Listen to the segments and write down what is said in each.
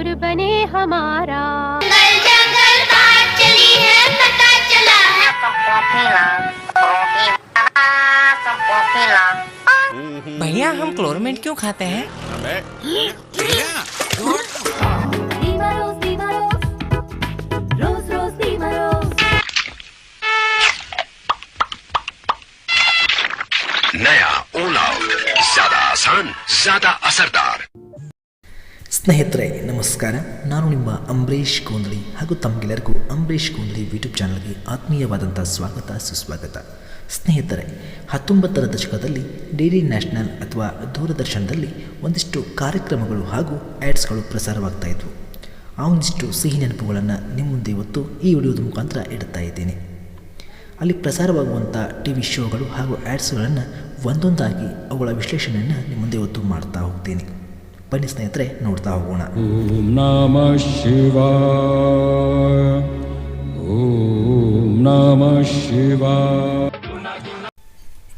सुर बने हमारा। जंगल जंगल बात चली है पता चला भैया हम क्लोरमेट क्यों खाते हैं? नया ऑल आउट ज़्यादा आसान ज़्यादा असरदार। ಸ್ನೇಹಿತರೆ, ನಮಸ್ಕಾರ. ನಾನು ನಿಮ್ಮ ಅಂಬರೀಷ್ ಕೋಂದಳಿ ಹಾಗೂ ತಮಗೆಲ್ಲರಿಗೂ ಅಂಬರೀಷ್ ಕೋಂದಳಿ ಯೂಟ್ಯೂಬ್ ಚಾನಲ್ಗೆ ಆತ್ಮೀಯವಾದಂಥ ಸ್ವಾಗತ, ಸುಸ್ವಾಗತ. ಸ್ನೇಹಿತರೆ, ಹತ್ತೊಂಬತ್ತರ ದಶಕದಲ್ಲಿ ಡಿ ಡಿ ನ್ಯಾಷನಲ್ ಅಥವಾ ದೂರದರ್ಶನದಲ್ಲಿ ಒಂದಿಷ್ಟು ಕಾರ್ಯಕ್ರಮಗಳು ಹಾಗೂ ಆ್ಯಡ್ಸ್ಗಳು ಪ್ರಸಾರವಾಗ್ತಾ ಇದ್ವು. ಆ ಒಂದಿಷ್ಟು ಸಿಹಿ ನೆನಪುಗಳನ್ನು ನಿಮ್ಮ ಮುಂದೆ ಇವತ್ತು ಈ ವಿಡಿಯೋದ ಮುಖಾಂತರ ಇಡ್ತಾ ಇದ್ದೀನಿ. ಅಲ್ಲಿ ಪ್ರಸಾರವಾಗುವಂಥ ಟಿ ವಿ ಶೋಗಳು ಹಾಗೂ ಆ್ಯಡ್ಸ್ಗಳನ್ನು ಒಂದೊಂದಾಗಿ ಅವುಗಳ ವಿಶ್ಲೇಷಣೆಯನ್ನು ನಿಮ್ಮ ಮುಂದೆ ಇವತ್ತು ಮಾಡ್ತಾ ಹೋಗ್ತೀನಿ. ಬನ್ನಿ ಸ್ನೇಹಿತರೆ ನೋಡ್ತಾ ಹೋಗೋಣ. ಓಂ ನಮ ಶಿವ ಓಂ ನಮ ಶಿವ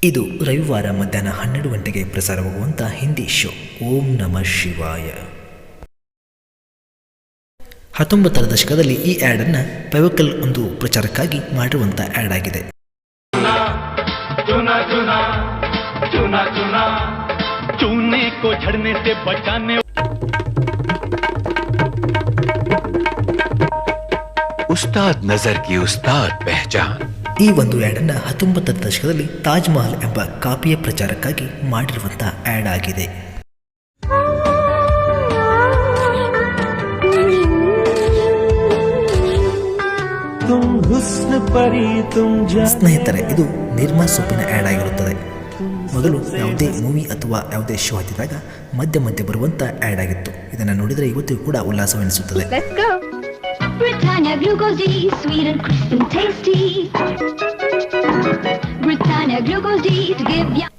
ಇದು ರವಿವಾರ ಮಧ್ಯಾಹ್ನ ಹನ್ನೆರಡು ಗಂಟೆಗೆ ಪ್ರಸಾರವಾಗುವಂಥ ಹಿಂದಿ ಶೋ ಓಂ ನಮ ಶಿವಾಯ. ಹತ್ತೊಂಬತ್ತರ ದಶಕದಲ್ಲಿ ಈ ಆ್ಯಡನ್ನು ಪೆವಕಲ್ ಒಂದು ಪ್ರಚಾರಕ್ಕಾಗಿ ಮಾಡಿರುವಂಥ ಆ್ಯಡ್ ಆಗಿದೆ. चूने को झड़ने से बचाने उस्ताद नजर की उस्ताद पहचान ಈ ಒಂದು ಆ್ಯಡನ್ನು ಹತ್ತೊಂಬತ್ತರ ದಶಕದಲ್ಲಿ ತಾಜ್ ಮಹಲ್ ಎಂಬ ಕಾಪಿಯ ಪ್ರಚಾರಕ್ಕಾಗಿ ಮಾಡಿರುವಂಥ ಆ್ಯಡ್ ಆಗಿದೆ ಸ್ನೇಹಿತರೆ ಇದು ನಿರ್ಮಾ ಸೊಪ್ಪಿನ ಆ್ಯಡ್ ಆಗಿರುತ್ತದೆ ಮೊದಲು ಯಾವುದೇ ಮೂವಿ ಅಥವಾ ಯಾವುದೇ ಶೋ ಹತ್ತಿದಾಗ ಮಧ್ಯ ಮಧ್ಯೆ ಬರುವಂತ ಆ್ಯಡ್ ಆಗಿತ್ತು. ಇದನ್ನು ನೋಡಿದರೆ ಇವತ್ತಿಗೂ ಕೂಡ ಉಲ್ಲಾಸವೆನಿಸುತ್ತದೆ.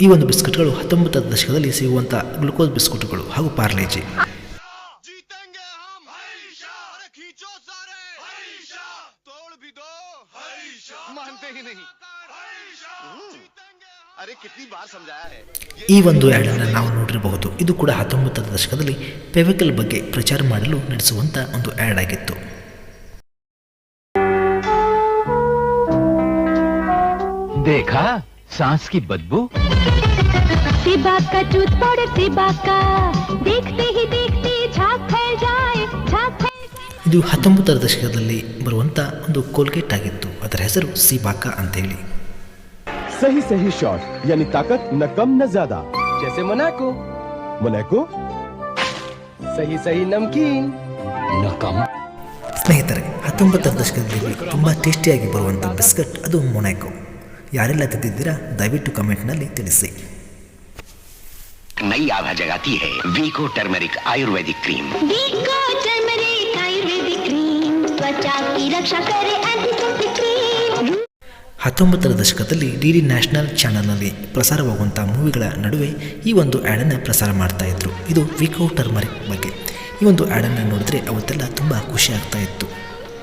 ಈ ಒಂದು ಬಿಸ್ಕೆಟ್ಗಳು ಹತ್ತೊಂಬತ್ತರ ದಶಕದಲ್ಲಿ ಸಿಗುವಂತಹ ಗ್ಲುಕೋಸ್ ಬಿಸ್ಕೆಟ್ಗಳು ಹಾಗೂ ಪಾರ್ಲೇಜಿ जीतेंगे हम अरे खींचो सारे तोड़ भी दो मानते ही नहीं अरे कितनी बार समझाया है ಈ ಒಂದು ಆ್ಯಡನ್ನು ನಾವು ನೋಡಿರಬಹುದು ಇದು ಕೂಡ ಹತ್ತೊಂಬತ್ತರ ದಶಕದಲ್ಲಿ ಪೆವಿಕಲ್ ಬಗ್ಗೆ ಪ್ರಚಾರ ಮಾಡಲು ನಡೆಸುವಂಥ ಒಂದು ಆ್ಯಡ್ ಆಗಿತ್ತು देखा सांस की बदबू सिबा का टूथ पाउडर सिबा का देखते ही देखते झाग फैल जाए झाग फैल ಇದು ಹತ್ತೊಂಬತ್ತರ ದಶಕದಲ್ಲಿ ಬರುವಂಥ ಒಂದು ಕೋಲ್ಗೇಟ್ ಆಗಿತ್ತು ಅದರ ಹೆಸರು ಸಿಬಾಕ ಅಂತೇಳಿ सही सही शॉट यानी ताकत न कम न ज्यादा जैसे मोनाको मोनाको सही सही नमकीन न कम ಸ್ನೇಹಿತರೆ ಹತ್ತೊಂಬತ್ತರ ದಶಕದಲ್ಲಿ ತುಂಬ ಟೇಸ್ಟಿಯಾಗಿ ಬರುವಂಥ ಬಿಸ್ಕೆಟ್ ಅದು ಮೊನಾಕೊ ಯಾರೆಲ್ಲ ತಿಂದಿದ್ದೀರಾ ದಯವಿಟ್ಟು ಕಮೆಂಟ್ನಲ್ಲಿ ತಿಳಿಸಿ नई आभा जगाती है Vicco turmeric ayurvedic cream Vico Turmeric Ayurvedic Cream. त्वचा की रक्षा करे एंटीसेप्टिक क्रीम ಹತ್ತೊಂಬತ್ತರ ದಶಕದಲ್ಲಿ ಡಿ ಡಿ ನ್ಯಾಷನಲ್ ಚಾನಲ್ನಲ್ಲಿ ಪ್ರಸಾರವಾಗುವಂಥ ಮೂವಿಗಳ ನಡುವೆ ಈ ಒಂದು ಆ್ಯಡನ್ನು ಪ್ರಸಾರ ಮಾಡ್ತಾ ಇದ್ರು ಇದು ವಿಕೋ ಟರ್ಮರಿಕ್ ಬಗ್ಗೆ ಈ ಒಂದು ಆ್ಯಡನ್ನು ನೋಡಿದ್ರೆ ಅವತ್ತೆಲ್ಲ ತುಂಬ ಖುಷಿ ಆಗ್ತಾ ಇತ್ತು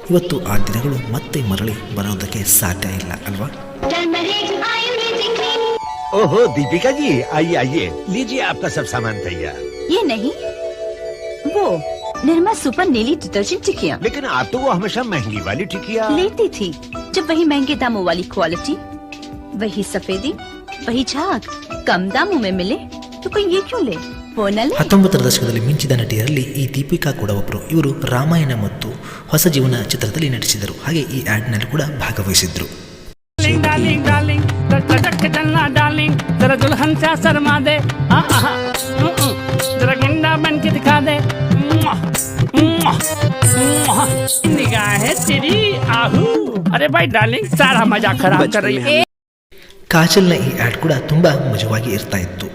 ಇವತ್ತು ಆ ದಿನಗಳು ಮತ್ತೆ ಮರಳಿ ಬರೋದಕ್ಕೆ ಸಾಧ್ಯ ಇಲ್ಲ ಅಲ್ವಾ Turmeric Ayurvedic Cream. ओहो दीपिका जी आइए आइए लीजिए आपका सब सामान तैयार ये नहीं वो निर्मा सुपर नीली डिटर्जेंट टिकिया लेकिन आप तो वो हमेशा महंगी वाली टिकिया लेती थी जब वही महंगे दामों वाली क्वालिटी वही सफेदी वही झाग कम दामों में मिले तो कोई ये क्यों ले वो न ले ಹತ್ತೊಂಬತ್ತರ ದಶಕದಲ್ಲಿ ಮಿಂಚಿದ ನಟಿಯರಲ್ಲಿ ಈ ದೀಪಿಕಾ ಕೂಡ ಒಬ್ಬರು ಇವರು ರಾಮಾಯಣ ಮತ್ತು ಹೊಸ ಜೀವನ ಚಿತ್ರದಲ್ಲಿ ನಟಿಸಿದರು ಹಾಗೆ ಈ ಆ್ಯಡ್ನಲ್ಲಿ ಕೂಡ ಭಾಗವಹಿಸಿದ್ರು डार्लिंग डार्लिंग डार्लिंग अरे भाई डार्लिंग सारा मजा खराब कर रही है ಕಾಜಲ್ನ ಈ ಆ್ಯಡ್ ಕೂಡ ತುಂಬ ಮಜವಾಗಿ ಇರ್ತಾ ಇತ್ತು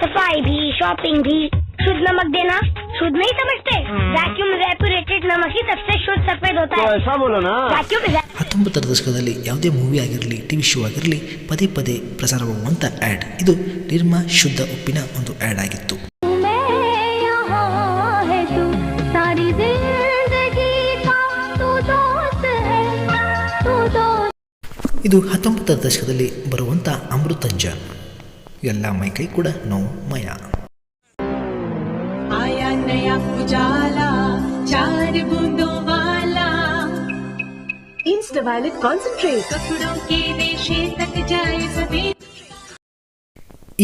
सफाई भी शॉपिंग भी शुद्ध नमक देना शुद्ध नहीं समझते वैक्यूम रेपुरेटेड नमक ही सबसे शुद्ध सफेद होता है ऐसा बोलो ना वैक्यूम ಹತ್ತೊಂಬತ್ತರ ದಶಕದಲ್ಲಿ ಯಾವುದೇ ಮೂವಿ ಆಗಿರಲಿ ಟಿ ವಿ ಶೋ ಆಗಿರಲಿ ಪದೇ ಪದೇ ಪ್ರಸಾರವಾಗುವಂಥ ಆ್ಯಡ್ ಇದು ನಿರ್ಮಾ ಶುದ್ಧ ಉಪ್ಪಿನ ಒಂದು ಆ್ಯಡ್ ಆಗಿತ್ತು ಇದು ಹತ್ತೊಂಬತ್ತರ ದಶಕದಲ್ಲಿ ಬರುವಂಥ ಅಮೃತಂಜ ಎಲ್ಲ ಮೈಕೈ ಕೂಡ ನೋವು ಮಯ.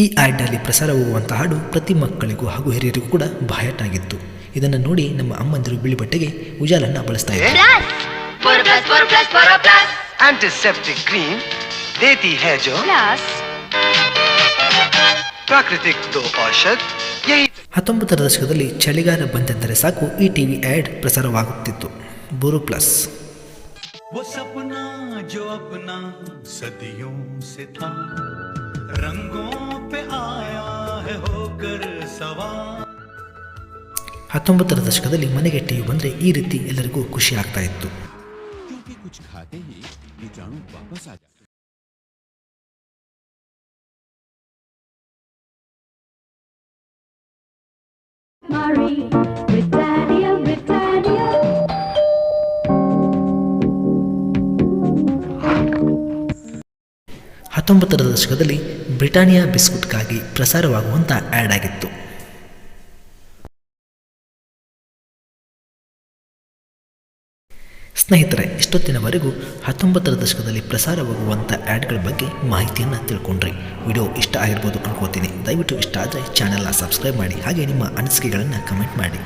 ಈ ಆಡ್ನಲ್ಲಿ ಪ್ರಸಾರವಾಗುವಂಥ ಹಾಡು ಪ್ರತಿ ಮಕ್ಕಳಿಗೂ ಹಾಗೂ ಹಿರಿಯರಿಗೂ ಕೂಡ ಬಾಯಟಾಗಿತ್ತು ಇದನ್ನು ನೋಡಿ ನಮ್ಮ ಅಮ್ಮಂದಿರು ಬಿಳಿ ಬಟ್ಟೆಗೆ ಉಜಾಲನ್ನು ಬಳಸ್ತಾ ಇದ್ದಾರೆ. एंटीसेप्टिक क्रीम देती है जो प्राकृतिक दो औषध यही ಹತ್ತೊಂಬತ್ತರ ದಶಕದಲ್ಲಿ ಚಳಿಗಾಲ ಬಂತೆಂದರೆ ಸಾಕು ಈ T we add ಪ್ರಸಾರವಾಗುತ್ತಿತ್ತು Boro plus वो सपना जो अपना सदियों से था रंगों पे आया है होकर सवार ಹತ್ತೊಂಬತ್ತರ ದಶಕದಲ್ಲಿ ಮನೆಗೆ ಟಿ ವಿ ಬಂದರೆ ಈ ರೀತಿ ಎಲ್ಲರಿಗೂ ಖುಷಿ ಆಗ್ತಾ ಇತ್ತು siapa saja. ಹತ್ತೊಂಬತ್ತರ ದಶಕದಲ್ಲಿ ಬ್ರಿಟಾನಿಯಾ ಬಿಸ್ಕುಟ್ಗಾಗಿ ಪ್ರಸಾರವಾಗುವಂಥ ಆ್ಯಡ್ ಆಗಿತ್ತು ಸ್ನೇಹಿತರೆ, ಇಷ್ಟೊತ್ತಿನವರೆಗೂ ಹತ್ತೊಂಬತ್ತರ ದಶಕದಲ್ಲಿ ಪ್ರಸಾರವಾಗುವಂಥ ಆ್ಯಡ್ಗಳ ಬಗ್ಗೆ ಮಾಹಿತಿಯನ್ನು ತಿಳ್ಕೊಂಡ್ರಿ. ವಿಡಿಯೋ ಇಷ್ಟ ಆಗಿರ್ಬೋದು ಅನ್ಕೋತೀನಿ. ದಯವಿಟ್ಟು ಇಷ್ಟ ಆದರೆ ಚಾನೆಲ್ನ ಸಬ್ಸ್ಕ್ರೈಬ್ ಮಾಡಿ. ಹಾಗೆ ನಿಮ್ಮ ಅನಿಸಿಕೆಗಳನ್ನು ಕಮೆಂಟ್ ಮಾಡಿ.